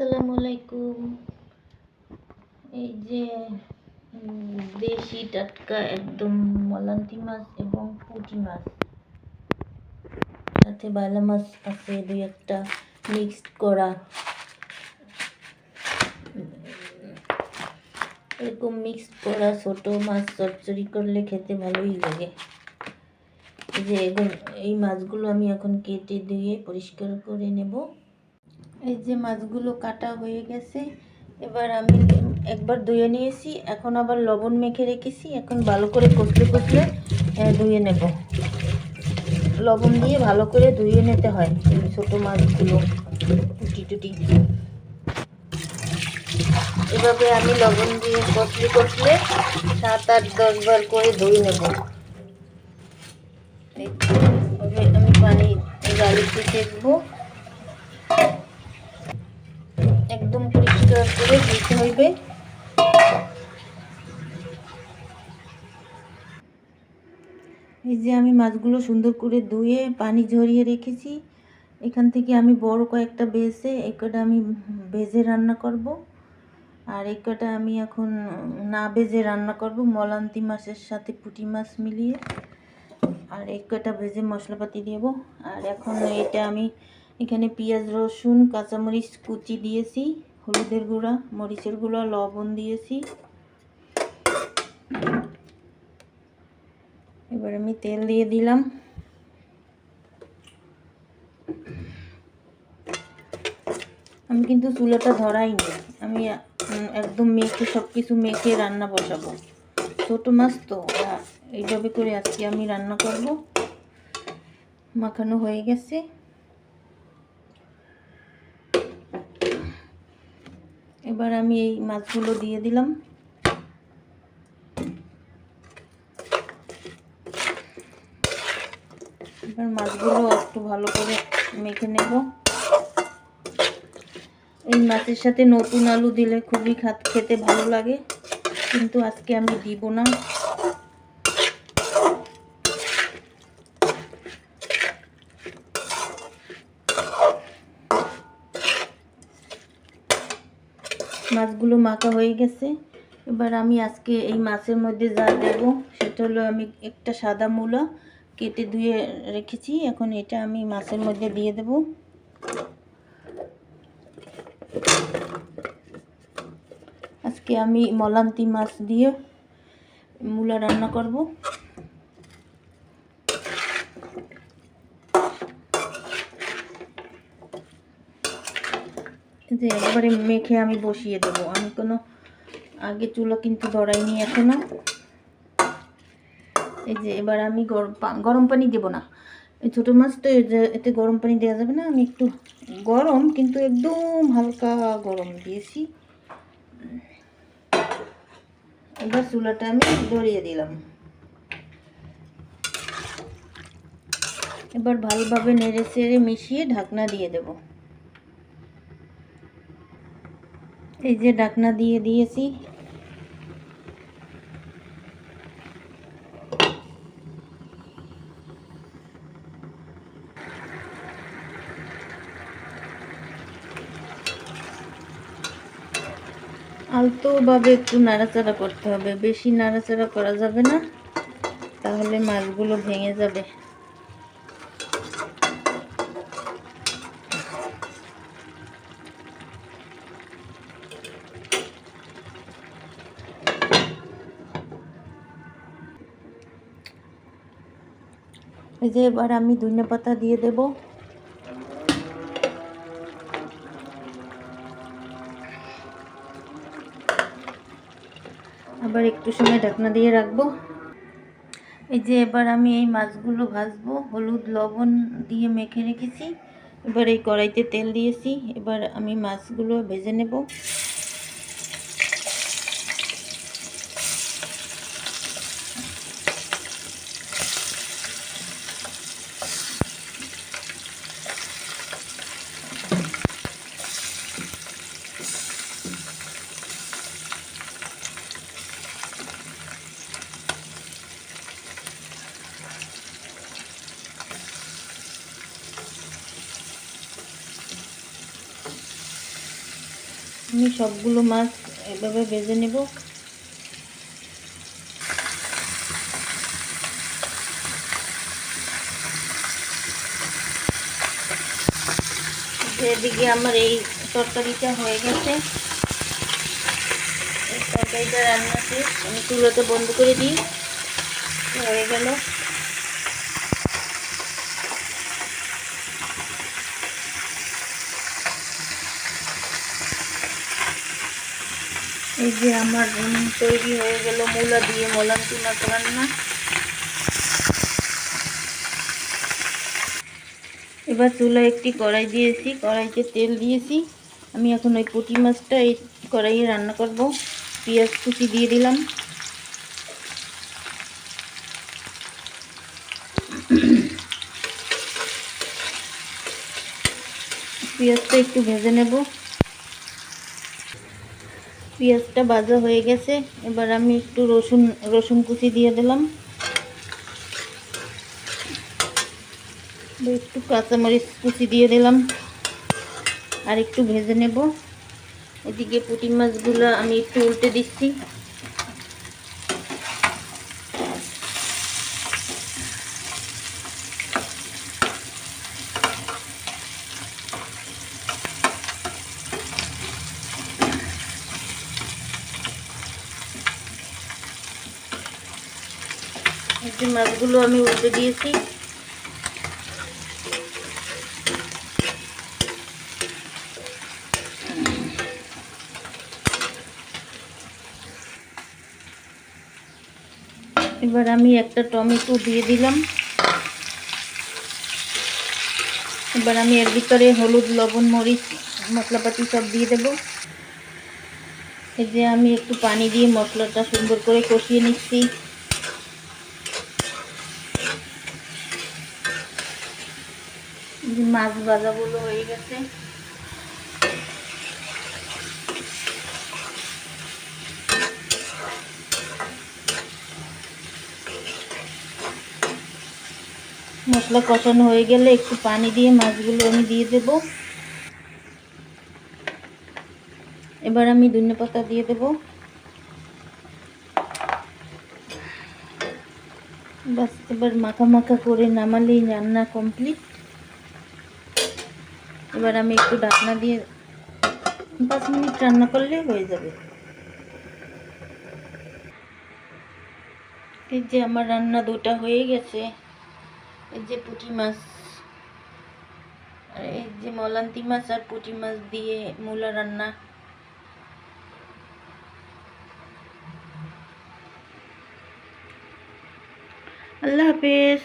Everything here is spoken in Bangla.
আসসালামু আলাইকুম। এই যে দেশি টাটকা একদম মলান্তি মাছ এবং পুঁটি মাছ। সাথে বাইলা মাছ আছে, দুই একটা মিক্সড করা। এরকম মিক্সড করা ছোট মাছ চচ্চড়ি করলে খেতে ভালোই লাগে। এই যে এগুলো এই মাছগুলো আমি এখন কেটে ধুয়ে পরিষ্কার করে নেব। এই যে মাছগুলো কাটা হয়ে গেছে এবার আমি একবার ধুয়ে নিয়েছি এখন আবার লবণ মেখে রেখেছি এখন ভালো করে কষলে কষলে আহ, ধুয়ে নেব। লবণ দিয়ে ভালো করে ধুয়ে নিতে হয় এই ছোটো মাছগুলো টুটি টুটি। এভাবে আমি লবণ দিয়ে কষলে কষলে সাত আট দশ বার করে ধুয়ে নেব। আমি পানি গালিতে সেঁকবো পরিষ্কার করে দিতে হইবে এই যে আমি মাছগুলো সুন্দর করে ধুয়ে পানি ঝরিয়ে রেখেছি। এখান থেকে আমি বড় কয়েকটা বেছে এই কটা আমি ভেজে রান্না করব। আর এই কটা আমি এখন না ভেজে রান্না করব, মলান্তি মাছের সাথে পুঁটি মাছ মিলিয়ে। আর এক কটা ভেজে মশলাপাতি দেব। আর এখন এটা আমি এখানে পেঁয়াজ, রসুন, কাঁচামরিচ কুচি দিয়েছি। হলুদের গুঁড়া, মরিচের গুঁড়া, লবণ দিয়েছি। এবার আমি তেল দিয়ে দিলাম। আমি কিন্তু চুলাটা ধরাইনি। আমি একদম মেখে সব কিছু মেখে রান্না বসাবো। ছোটো মাছ তো এইভাবে করে আজকে আমি রান্না করব। মাখানো হয়ে গেছে। এবার আমি এই মাছগুলো দিয়ে দিলাম। এবার মাছগুলো একটু ভালো করে মেখে নেব। এই মাছের সাথে নতুন আলু দিলে খুবই খাত ভালো লাগে। কিন্তু আজকে আমি দিব না। মাছগুলো মাখা হয়ে গেছে। এবার আমি আজকে এই মাছের মধ্যে যা দেবো, সেটা হলো আমি একটা সাদা মূলা কেটে ধুয়ে রেখেছি। এখন এটা আমি মাছের মধ্যে দিয়ে দেব। আজকে আমি মলান্তি মাছ দিয়ে মূলা রান্না করব। যে একবারে মেখে আমি বসিয়ে দেবো। আমি কোনো আগে চুলো কিন্তু ধরাইনি এখনও। এই যে এবার আমি গরম গরম পানি দেবো না। এই ছোটো মাছ তো এতে গরম পানি দেওয়া যাবে না। আমি একটু গরম কিন্তু একদম হালকা গরম দিয়েছি। এবার চুলাটা আমি ধরিয়ে দিলাম। এবার ভালোভাবে নেড়ে চেড়ে মিশিয়ে ঢাকনা দিয়ে দেব। এই যে ডাকনা দিয়ে দিয়েছি। আলতোভাবে একটু নাড়াচাড়া করতে হবে। বেশি নাড়াচাড়া করা যাবে না। তাহলে মাছগুলো ভেঙে যাবে। এই যে এবার আমি ধনে পাতা দিয়ে দেবো। আবার একটু সময় ঢাকনা দিয়ে রাখব। এই যে এবার আমি এই মাছগুলো ভাজবো, হলুদ, লবণ দিয়ে মেখে রেখেছি। এবার এই কড়াইতে তেল দিয়েছি। এবার আমি মাছগুলো ভেজে নেব। আমি সবগুলো মাছ এভাবে ভেজে নেব। এদিকে আমার এই তরকারিটা হয়ে গেছে। এই তরকারিটা রান্না শেষ। আমি চুলোতে বন্ধ করে দিই। হয়ে গেল। এই যে আমার তৈরি হয়ে গেল, মূলা দিয়ে মলান্তি মাছ রান্না। এবার চুলা একটি কড়াই দিয়েছি, কড়াইতে তেল দিয়েছি। আমি এখন ওই পুঁটি মাছটা এই কড়াইয়ে রান্না করব। পেঁয়াজ কুচি দিয়ে দিলাম। পেঁয়াজটা একটু ভেজে নেব। পেঁয়াজটা ভাজা হয়ে গেছে। এবার আমি একটু রসুন রসুন কুচি দিয়ে দিলাম। একটু কাঁচামরিচ কুচি দিয়ে দিলাম। আর একটু ভেজে নেব। এদিকে পুঁটি মাছগুলো আমি একটু উল্টে দিচ্ছি। যে মাছগুলো আমি উল্টে দিয়েছি। এবার আমি একটা টমেটো দিয়ে দিলাম। এবার আমি এর ভিতরে হলুদ, লবণ, মরিচ, মশলাপাতি সব দিয়ে দেব। এই যে আমি একটু পানি দিয়ে মশলাটা সুন্দর করে কষিয়ে নিচ্ছি এই যে মাছ ভাজাগুলো হয়ে গেছে। মশলা কষানো হয়ে গেলে একটু পানি দিয়ে মাছগুলো আমি দিয়ে দেব। এবার আমি ধনে পাতা দিয়ে দেব। বাস এবার মাখা মাখা করে নামালেই রান্না কমপ্লিট। এবার আমি একটু ঢাকনা দিয়ে পাঁচ মিনিট রান্না করলে হয়ে যাবে। এই যে আমার রান্না দুটা হয়ে গেছে। এই যে পুঁটি মাছ, আর এই যে মলান্তি মাছ আর পুঁটি মাছ দিয়ে মূলা রান্না। আল্লাহ হাফেজ।